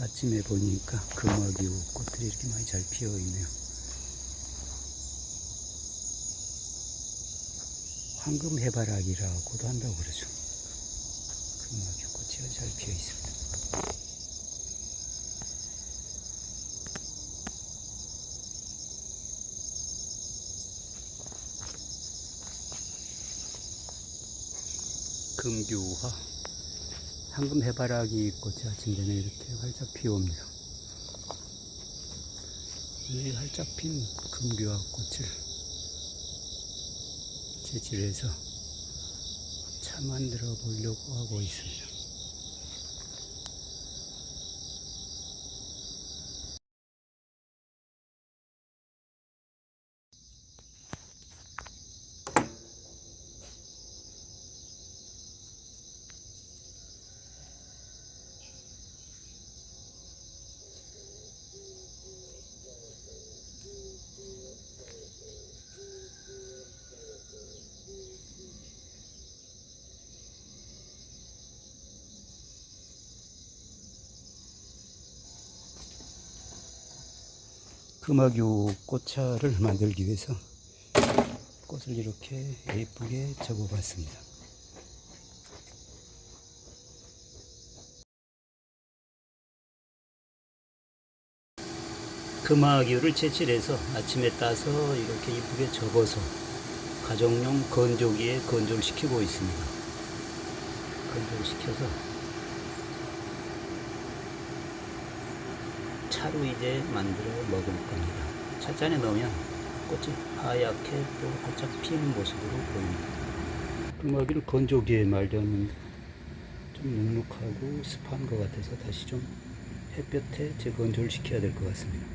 아침에 보니까 금화기우 꽃들이 이렇게 많이 잘 피어 있네요. 황금 해바라기라고도 한다고 그러죠. 금화기우 꽃이 잘 피어 있습니다. 금규화 황금 해바라기 꽃이 아침 전에 이렇게 활짝 피어옵니다. 이 활짝 핀 금규화 꽃을 채질해서 차 만들어 보려고 하고 있습니다. 금화규 꽃차를 만들기 위해서 꽃을 이렇게 예쁘게 접어봤습니다. 금화규를 채취해서 아침에 따서 이렇게 이쁘게 접어서 가정용 건조기에 건조를 시키고 있습니다. 건조를 시켜서 차로 이제 만들어 먹을 겁니다. 찻잔에 넣으면 꽃이 하얗게 또 활짝 피는 모습으로 보입니다. 금화기를 건조기에 말렸는데 좀 눅눅하고 습한 것 같아서 다시 좀 햇볕에 재건조를 시켜야 될 것 같습니다.